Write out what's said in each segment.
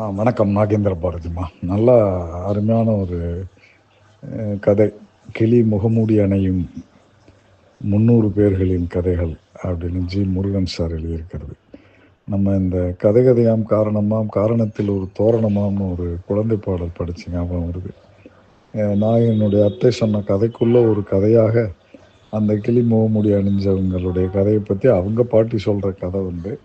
ஆ வணக்கம் நாகேந்திர பாரதிமா நல்ல அருமையான ஒரு கதை. கிளி முகமூடி அணையும் முந்நூறு பேர்களின் கதைகள் அப்படின்னு ஜி. முருகன் சார் எழுதியிருக்கிறது. நம்ம இந்த கதை கதையாம் காரணமாம் காரணத்தில் ஒரு தோரணமாம்னு ஒரு குழந்தை பாடல் படித்து ஞாபகம் வருது. நான் என்னுடைய அத்தை சொன்ன கதைக்குள்ள ஒரு கதையாக அந்த கிளி முகமூடி அணிஞ்சவங்களுடைய கதையை பற்றி அவங்க பாட்டி சொல்கிற கதை வந்து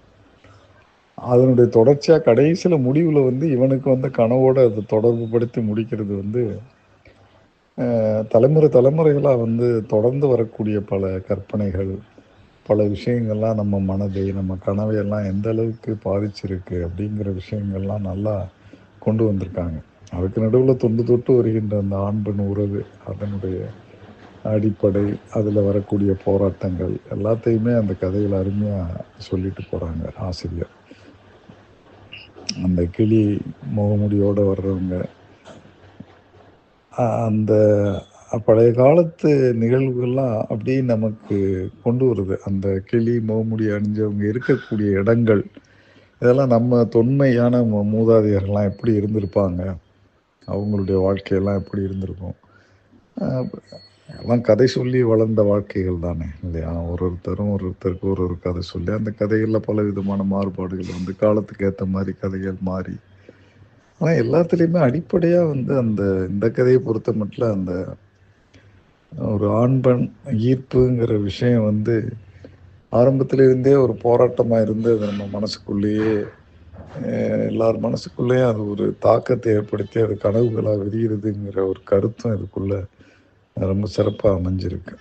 அதனுடைய தொடர்ச்சியாக கடைசியில் முடிவில் வந்து இவனுக்கு வந்து கனவோடு அதை தொடர்பு படுத்தி முடிக்கிறது வந்து தலைமுறை தலைமுறைகளாக வந்து தொடர்ந்து வரக்கூடிய பல கற்பனைகள் பல விஷயங்கள்லாம் நம்ம மனதை நம்ம கனவையெல்லாம் எந்த அளவுக்கு பாதிச்சிருக்கு அப்படிங்கிற விஷயங்கள்லாம் நல்லா கொண்டு வந்திருக்காங்க. அதுக்கு நடுவில் தொண்டு தொட்டு வருகின்ற அந்த ஆண் பெண் உறவு அதனுடைய அடிப்படை அதில் வரக்கூடிய போராட்டங்கள் எல்லாத்தையுமே அந்த கதையில் அருமையாக சொல்லிட்டு போகிறாங்க ஆசிரியர். அந்த கிளி முகமுடியோடு வர்றவங்க அந்த பழைய காலத்து நிகழ்வுகள்லாம் அப்படியே நமக்கு கொண்டு வருது. அந்த கிளி முகமுடி அணிஞ்சவங்க இருக்கக்கூடிய இடங்கள் இதெல்லாம் நம்ம தொன்மையான மூதாதையர்கள்லாம் எப்படி இருந்திருப்பாங்க? அவங்களுடைய வாழ்க்கையெல்லாம் எப்படி இருந்திருக்கும்? எல்லாம் கதை சொல்லி வளர்ந்த வாழ்க்கைகள் தானே இல்லையா? ஒரு ஒருத்தரும் ஒரு ஒருத்தருக்கு ஒரு ஒரு கதை சொல்லி அந்த கதைகளில் பல விதமான மாறுபாடுகள் வந்து காலத்துக்கு ஏற்ற மாதிரி கதைகள் மாறி. ஆனால் எல்லாத்துலேயுமே அடிப்படையாக வந்து அந்த இந்த கதையை பொறுத்த மட்டும் அந்த ஒரு ஆண் பெண் ஈர்ப்புங்கிற விஷயம் வந்து ஆரம்பத்திலிருந்தே ஒரு போராட்டமாக இருந்து அது நம்ம மனசுக்குள்ளேயே எல்லார் மனசுக்குள்ளேயும் அது ஒரு தாக்கத்தை ஏற்படுத்தி அது கனவுகளாக விரிகிறதுங்கிற ஒரு கருத்தும் இதுக்குள்ளே ரொம்ப சிறப்பாக அமைஞ்சிருக்கு.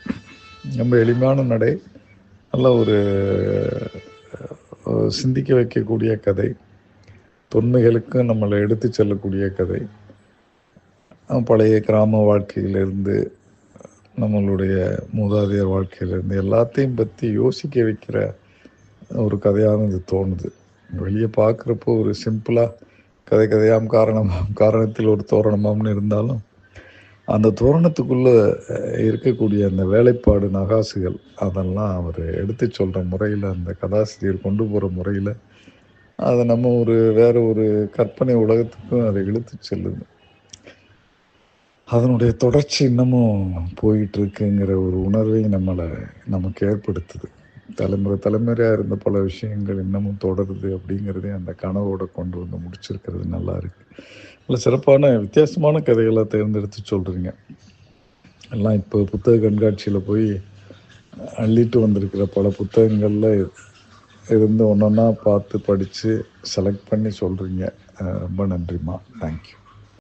ரொம்ப எளிமையான நடை நல்ல ஒரு சிந்திக்க வைக்கக்கூடிய கதை தொன்மைகளுக்கு நம்மளை எடுத்து செல்லக்கூடிய கதை. பழைய கிராம வாழ்க்கையிலிருந்து நம்மளுடைய மூதாதையர் வாழ்க்கையிலேருந்து எல்லாத்தையும் பற்றி யோசிக்க வைக்கிற ஒரு கதையாக இது தோணுது. வெளியே பார்க்குறப்போ ஒரு சிம்பிளாக கதை கதையாம் காரணமாம் காரணத்தில் ஒரு தோரணமாம்னு இருந்தாலும் அந்த தோரணத்துக்குள்ளே இருக்கக்கூடிய அந்த வேலைப்பாடு நகாசுகள் அதெல்லாம் அவர் எடுத்து சொல்கிற முறையில் அந்த கதாசிரியர் கொண்டு போகிற முறையில் அதை நம்ம ஒரு வேற ஒரு கற்பனை உலகத்துக்கும் அதை இழுத்து செல்லுது. அதனுடைய தொடர்ச்சி இன்னமும் போயிட்டு இருக்குங்கிற ஒரு உணர்வை நம்மளை நமக்கு ஏற்படுத்துது. தலைமுறை தலைமுறையாக இருந்த பல விஷயங்கள் இன்னமும் தொடருது அப்படிங்கிறதே அந்த கனவோட கொண்டு வந்து முடிச்சிருக்கிறது நல்லா இருக்கு. நல்ல சிறப்பான வித்தியாசமான கதைகளை தேர்ந்தெடுத்து சொல்கிறீங்க எல்லாம் இப்போ புத்தக கண்காட்சியில் போய் அள்ளிட்டு வந்திருக்கிற பல புத்தகங்களில் இருந்து ஒன்றொன்னா பார்த்து படித்து செலக்ட் பண்ணி சொல்கிறீங்க ரொம்ப நன்றிம்மா. தேங்க்யூ